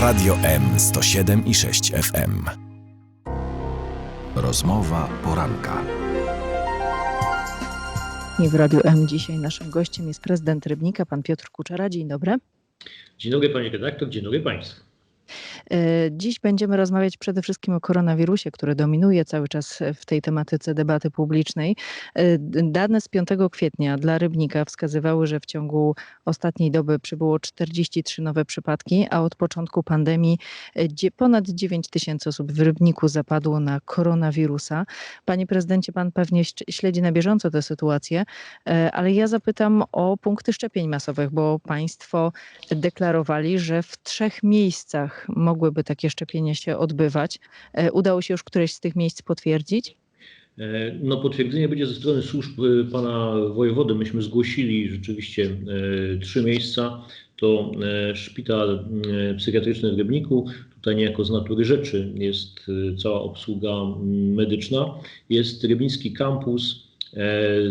Radio M 107 i 6 FM. Rozmowa poranka. I w Radiu M dzisiaj naszym gościem jest prezydent Rybnika, pan Piotr Kuczera. Dzień dobry. Dzień dobry panie redaktor, dzień dobry państwu. E, Dziś będziemy rozmawiać przede wszystkim o koronawirusie, który dominuje cały czas w tej tematyce debaty publicznej. E, Dane z 5 kwietnia dla Rybnika wskazywały, że w ciągu ostatniej doby przybyło 43 nowe przypadki, a od początku pandemii dzie- ponad 9 tysięcy osób w Rybniku zapadło na koronawirusa. Panie prezydencie, pan pewnie śledzi na bieżąco tę sytuację, ale ja zapytam o punkty szczepień masowych, bo państwo deklarowali, że w trzech miejscach mogłyby takie szczepienia się odbywać. E, Udało się już któreś z tych miejsc potwierdzić? E, No potwierdzenie będzie ze strony służb e, pana wojewody. Myśmy zgłosili rzeczywiście trzy miejsca. To szpital psychiatryczny w Rybniku. Tutaj niejako z natury rzeczy jest cała obsługa medyczna. Jest Rybnicki kampus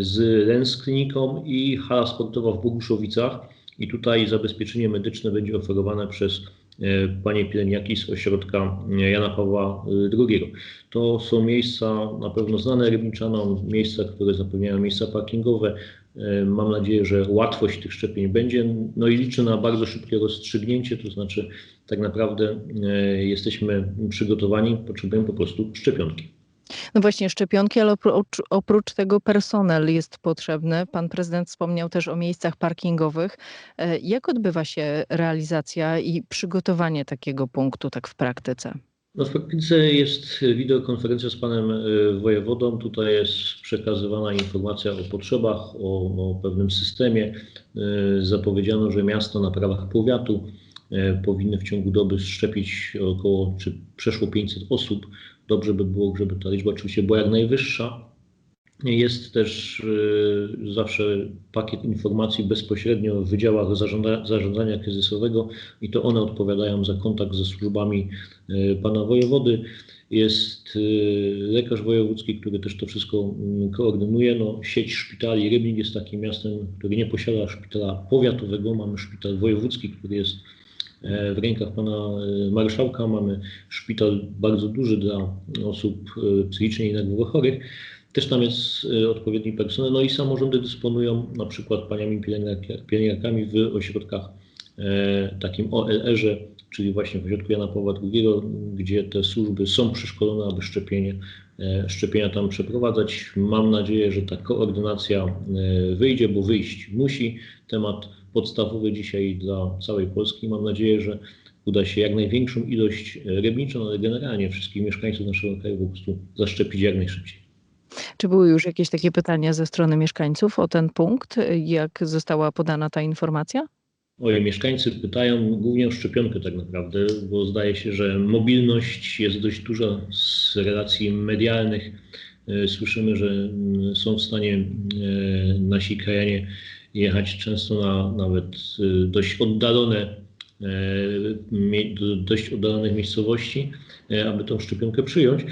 z Lens kliniką i hala sportowa w Boguszowicach. I tutaj zabezpieczenie medyczne będzie oferowane przez e, panie pielęgniarki z ośrodka Jana Pawła II. To są miejsca na pewno znane rybniczanom, miejsca, które zapewniają miejsca parkingowe. E, Mam nadzieję, że łatwość tych szczepień będzie. No i liczę na bardzo szybkie rozstrzygnięcie, to znaczy tak naprawdę e, jesteśmy przygotowani, potrzebujemy po prostu szczepionki. No właśnie, szczepionki, ale oprócz, oprócz tego personel jest potrzebny. Pan prezydent wspomniał też o miejscach parkingowych. E, Jak odbywa się realizacja i przygotowanie takiego punktu tak w praktyce? No w praktyce jest wideokonferencja z panem e, wojewodą. Tutaj jest przekazywana informacja o potrzebach, o, o pewnym systemie. E, Zapowiedziano, że miasta na prawach powiatu powinny w ciągu doby szczepić około czy przeszło 500 osób. Dobrze by było, żeby ta liczba oczywiście była jak najwyższa. Jest też e, zawsze pakiet informacji bezpośrednio w wydziałach zarządza, zarządzania kryzysowego i to one odpowiadają za kontakt ze służbami e, pana wojewody. Jest e, lekarz wojewódzki, który też to wszystko mm, koordynuje. No, sieć szpitali Rybnik jest takim miastem, który nie posiada szpitala powiatowego. Mamy szpital wojewódzki, który jest w rękach pana e, marszałka. Mamy szpital bardzo duży dla osób e, psychicznie i nerwowo chorych. Też tam jest e, odpowiedni personel, no i samorządy dysponują na przykład paniami pielęgniarkami w ośrodkach takim OLR-ze, czyli właśnie w ośrodku Jana Pawła II, gdzie te służby są przeszkolone, aby szczepienie, szczepienia tam przeprowadzać. Mam nadzieję, że ta koordynacja wyjdzie, bo wyjść musi. Temat podstawowy dzisiaj dla całej Polski. Mam nadzieję, że uda się jak największą ilość e, rybniczą, ale generalnie wszystkich mieszkańców naszego kraju po prostu zaszczepić jak najszybciej. Czy były już jakieś takie pytania ze strony mieszkańców o ten punkt? Jak została podana ta informacja? Oj, mieszkańcy pytają głównie o szczepionkę tak naprawdę, bo zdaje się, że mobilność jest dość duża z relacji medialnych. E, Słyszymy, że mm, są w stanie e, nasi krajanie jechać często na nawet e, dość oddalone, e, dość oddalonych miejscowości, e, aby tą szczepionkę przyjąć.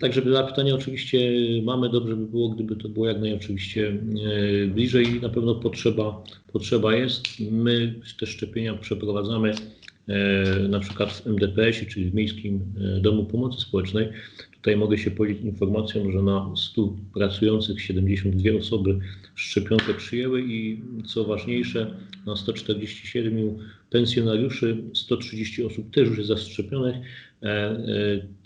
Także dla pytania oczywiście mamy, dobrze by było, gdyby to było jak najoczywiście e, bliżej. Na pewno potrzeba, potrzeba jest. My te szczepienia przeprowadzamy na przykład w MDPS-ie, czyli w Miejskim Domu Pomocy Społecznej. Tutaj mogę się podzielić informacją, że na 100 pracujących 72 osoby szczepionkę przyjęły i co ważniejsze, na 147 pensjonariuszy 130 osób też już jest zaszczepionych. E, e,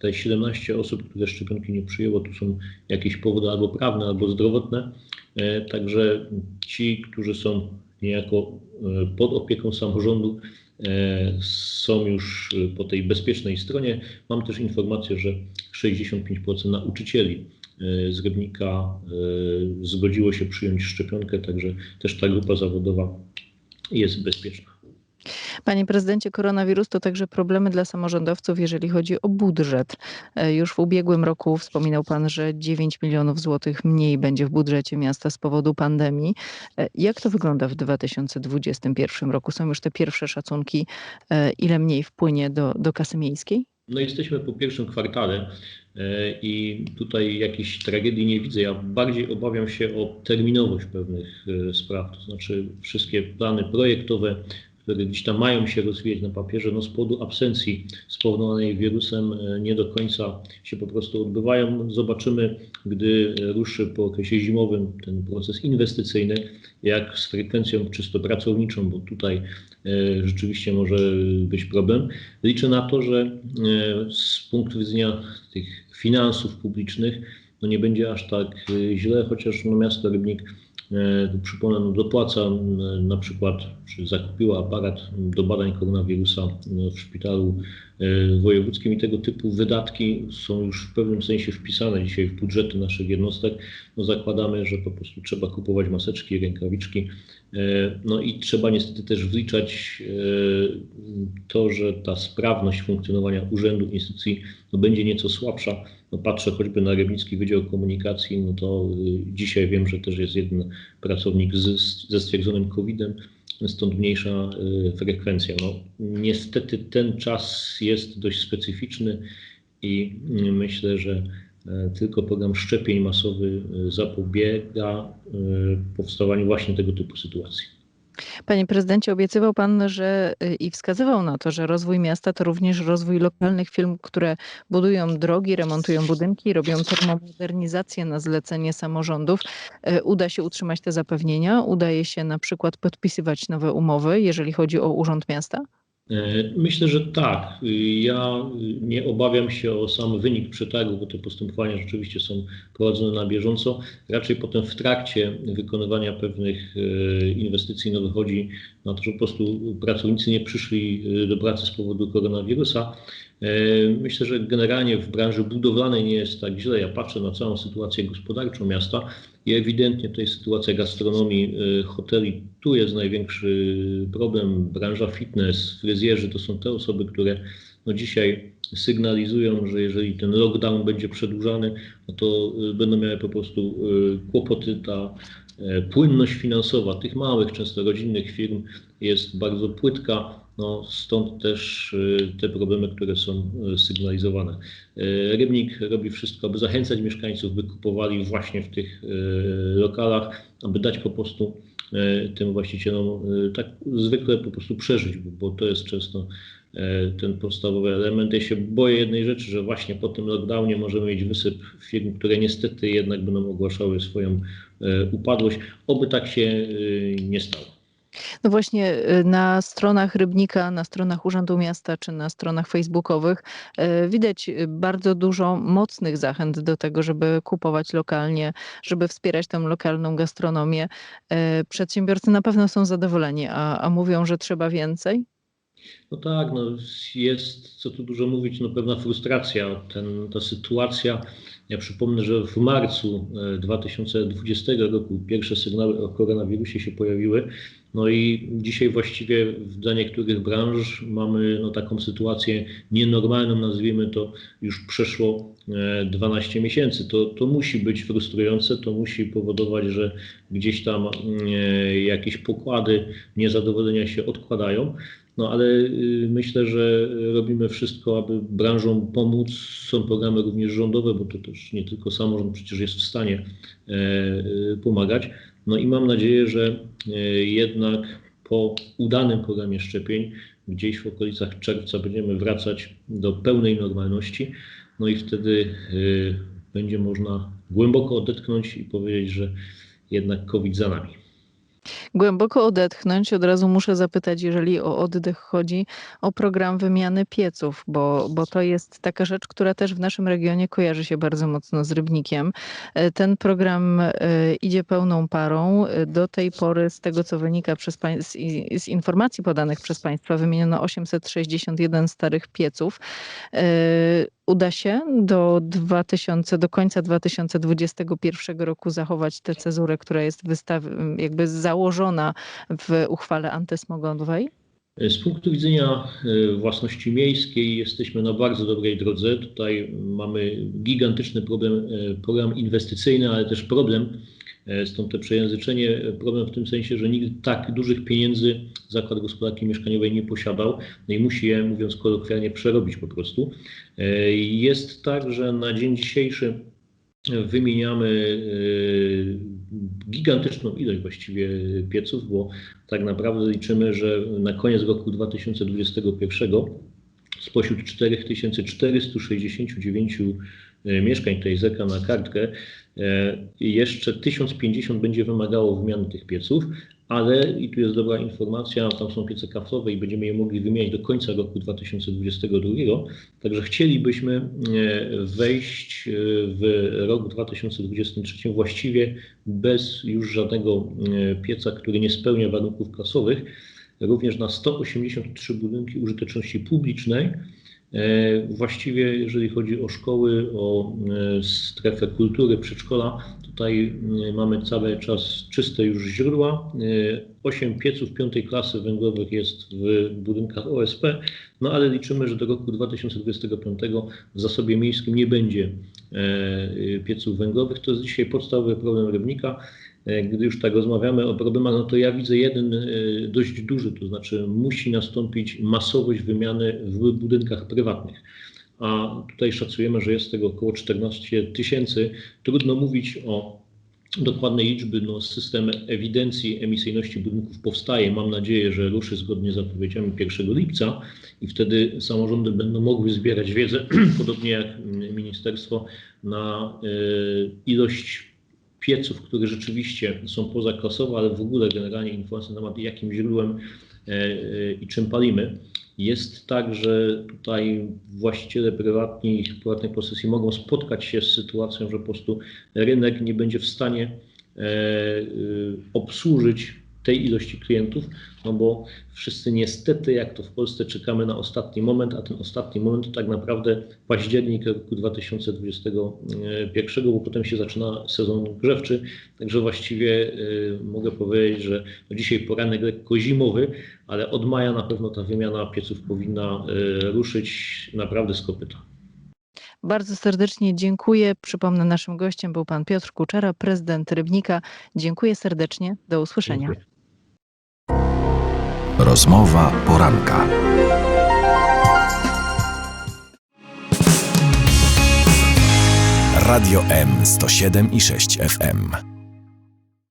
Te 17 osób, które szczepionki nie przyjęło, tu są jakieś powody albo prawne, albo zdrowotne. E, Także ci, którzy są niejako pod opieką samorządu, są już e, po tej bezpiecznej stronie. Mam też informację, że 65% nauczycieli e, z Rybnika e, zgodziło się przyjąć szczepionkę, także też ta grupa zawodowa jest bezpieczna. Panie prezydencie, koronawirus to także problemy dla samorządowców, jeżeli chodzi o budżet. E, Już w ubiegłym roku wspominał pan, że 9 milionów złotych mniej będzie w budżecie miasta z powodu pandemii. E, Jak to wygląda w 2021 roku? Są już te pierwsze szacunki, e, ile mniej wpłynie do, do kasy miejskiej? No jesteśmy po pierwszym kwartale i tutaj jakiejś tragedii nie widzę. Ja bardziej obawiam się o terminowość pewnych spraw, to znaczy wszystkie plany projektowe, które gdzieś tam mają się rozwijać na papierze, no z powodu absencji spowodowanej wirusem e, nie do końca się po prostu odbywają. Zobaczymy, gdy ruszy po okresie zimowym ten proces inwestycyjny, jak z frekwencją czysto pracowniczą, bo tutaj e, rzeczywiście może być problem. Liczę na to, że e, z punktu widzenia tych finansów publicznych no nie będzie aż tak źle, chociaż no miasto Rybnik tu Przypomnę, no dopłaca m, na przykład, czy zakupiła aparat do badań koronawirusa no, w szpitalu e, wojewódzkim i tego typu wydatki są już w pewnym sensie wpisane dzisiaj w budżety naszych jednostek. No, zakładamy, że po prostu trzeba kupować maseczki, rękawiczki. E, No i trzeba niestety też wliczać e, to, że ta sprawność funkcjonowania urzędu, instytucji no, będzie nieco słabsza. No, patrzę choćby na Rybnicki Wydział Komunikacji, no to y, dzisiaj wiem, że też jest jeden pracownik z, ze stwierdzonym COVID-em, stąd mniejsza frekwencja. No, niestety ten czas jest dość specyficzny i myślę, że e, tylko program szczepień masowy y, zapobiega y, powstawaniu właśnie tego typu sytuacji. Panie prezydencie, obiecywał pan, że i wskazywał na to, że rozwój miasta to również rozwój lokalnych firm, które budują drogi, remontują budynki, robią termomodernizację na zlecenie samorządów. Uda się utrzymać te zapewnienia? Udaje się na przykład podpisywać nowe umowy, jeżeli chodzi o Urząd Miasta? E, Myślę, że tak. Y, Ja y, nie obawiam się o sam wynik przetargu, bo te postępowania rzeczywiście są prowadzone na bieżąco. Raczej potem w trakcie wykonywania pewnych e, inwestycji no wychodzi na to, że po prostu pracownicy nie przyszli e, do pracy z powodu koronawirusa. E, Myślę, że generalnie w branży budowlanej nie jest tak źle. Ja patrzę na całą sytuację gospodarczą miasta i ewidentnie to jest sytuacja gastronomii, e, hoteli. Tu jest największy problem. Branża fitness, fryzjerzy to są te osoby, które no dzisiaj sygnalizują, że jeżeli ten lockdown będzie przedłużany, no to e, będą miały po prostu kłopoty. Ta płynność finansowa tych małych, często rodzinnych firm jest bardzo płytka. No, stąd też e, te problemy, które są e, sygnalizowane. E, Rybnik robi wszystko, aby zachęcać mieszkańców, by kupowali właśnie w tych e, lokalach, aby dać po prostu e, tym właścicielom e, tak zwykle po prostu przeżyć, bo, to jest często e, ten podstawowy element. Ja się boję jednej rzeczy, że właśnie po tym lockdownie możemy mieć wysyp firm, które niestety jednak będą ogłaszały swoją e, upadłość. Oby tak się e, nie stało. No właśnie na stronach Rybnika, na stronach Urzędu Miasta czy na stronach facebookowych widać bardzo dużo mocnych zachęt do tego, żeby kupować lokalnie, żeby wspierać tę lokalną gastronomię. Przedsiębiorcy na pewno są zadowoleni, a, a mówią, że trzeba więcej. No tak, no jest, co tu dużo mówić, no pewna frustracja. Ten, ta sytuacja, ja przypomnę, że w marcu e, 2020 roku pierwsze sygnały o koronawirusie się pojawiły. No i dzisiaj właściwie dla niektórych branż mamy no, taką sytuację nienormalną, nazwijmy to, już przeszło e, 12 miesięcy. To, to musi być frustrujące, to musi powodować, że gdzieś tam e, jakieś pokłady niezadowolenia się odkładają. No ale y, myślę, że robimy wszystko, aby branżom pomóc. Są programy również rządowe, bo to też nie tylko samorząd przecież jest w stanie e, e, pomagać. No i mam nadzieję, że e, jednak po udanym programie szczepień gdzieś w okolicach czerwca będziemy wracać do pełnej normalności. No i wtedy e, będzie można głęboko odetchnąć i powiedzieć, że jednak COVID za nami. Głęboko odetchnąć. Od razu muszę zapytać, jeżeli o oddech chodzi, o program wymiany pieców, bo, bo to jest taka rzecz, która też w naszym regionie kojarzy się bardzo mocno z Rybnikiem. E, Ten program e, idzie pełną parą. E, Do tej pory, z tego co wynika przez z, z informacji podanych przez Państwa, wymieniono 861 starych pieców. Uda się do, 2000, do końca 2021 roku zachować tę cezurę, która jest wystaw- jakby założona w uchwale antysmogowej? Z punktu widzenia e, własności miejskiej jesteśmy na bardzo dobrej drodze. Tutaj mamy gigantyczny problem, e, program inwestycyjny, ale też problem, stąd to przejęzyczenie, e, problem w tym sensie, że nigdy tak dużych pieniędzy Zakład Gospodarki Mieszkaniowej nie posiadał no i musi je, mówiąc kolokwialnie, przerobić po prostu. E, Jest tak, że na dzień dzisiejszy wymieniamy gigantyczną ilość właściwie pieców, bo tak naprawdę liczymy, że na koniec roku 2021 spośród 4469 e, mieszkań, tutaj zerka na kartkę, e, jeszcze 1050 będzie wymagało wymiany tych pieców, ale i tu jest dobra informacja, tam są piece kaflowe i będziemy je mogli wymieniać do końca roku 2022. Także chcielibyśmy e, wejść w rok 2023 właściwie bez już żadnego pieca, który nie spełnia warunków klasowych, również na 183 budynki użyteczności publicznej. E, Właściwie jeżeli chodzi o szkoły, o e, strefę kultury, przedszkola, tutaj e, mamy cały czas czyste już źródła. Osiem pieców piątej klasy węglowych jest w budynkach OSP, no ale liczymy, że do roku 2025 w zasobie miejskim nie będzie e, pieców węglowych. To jest dzisiaj podstawowy problem Rybnika. E, Gdy już tak rozmawiamy o problemach, no to ja widzę jeden e, dość duży, to znaczy musi nastąpić masowość wymiany w budynkach prywatnych. A tutaj szacujemy, że jest tego około 14 tysięcy. Trudno mówić o dokładnej liczby. No, system ewidencji emisyjności budynków powstaje. Mam nadzieję, że ruszy zgodnie z zapowiedziami 1 lipca i wtedy samorządy będą mogły zbierać wiedzę, podobnie jak mm, ministerstwo, na y, ilość pieców, które rzeczywiście są pozaklasowe, ale w ogóle generalnie informacje na temat jakim źródłem e, e, i czym palimy. Jest tak, że tutaj właściciele prywatni, prywatnej posesji mogą spotkać się z sytuacją, że po prostu rynek nie będzie w stanie e, e, obsłużyć tej ilości klientów, no bo wszyscy niestety, jak to w Polsce, czekamy na ostatni moment, a ten ostatni moment tak naprawdę październik roku 2021, bo potem się zaczyna sezon grzewczy, także właściwie y, mogę powiedzieć, że no dzisiaj poranek lekko zimowy, ale od maja na pewno ta wymiana pieców powinna y, ruszyć naprawdę z kopyta. Bardzo serdecznie dziękuję. Przypomnę, naszym gościem był pan Piotr Kuczera, prezydent Rybnika. Dziękuję serdecznie. Do usłyszenia. Rozmowa poranka. Radio M 107 i 6 FM.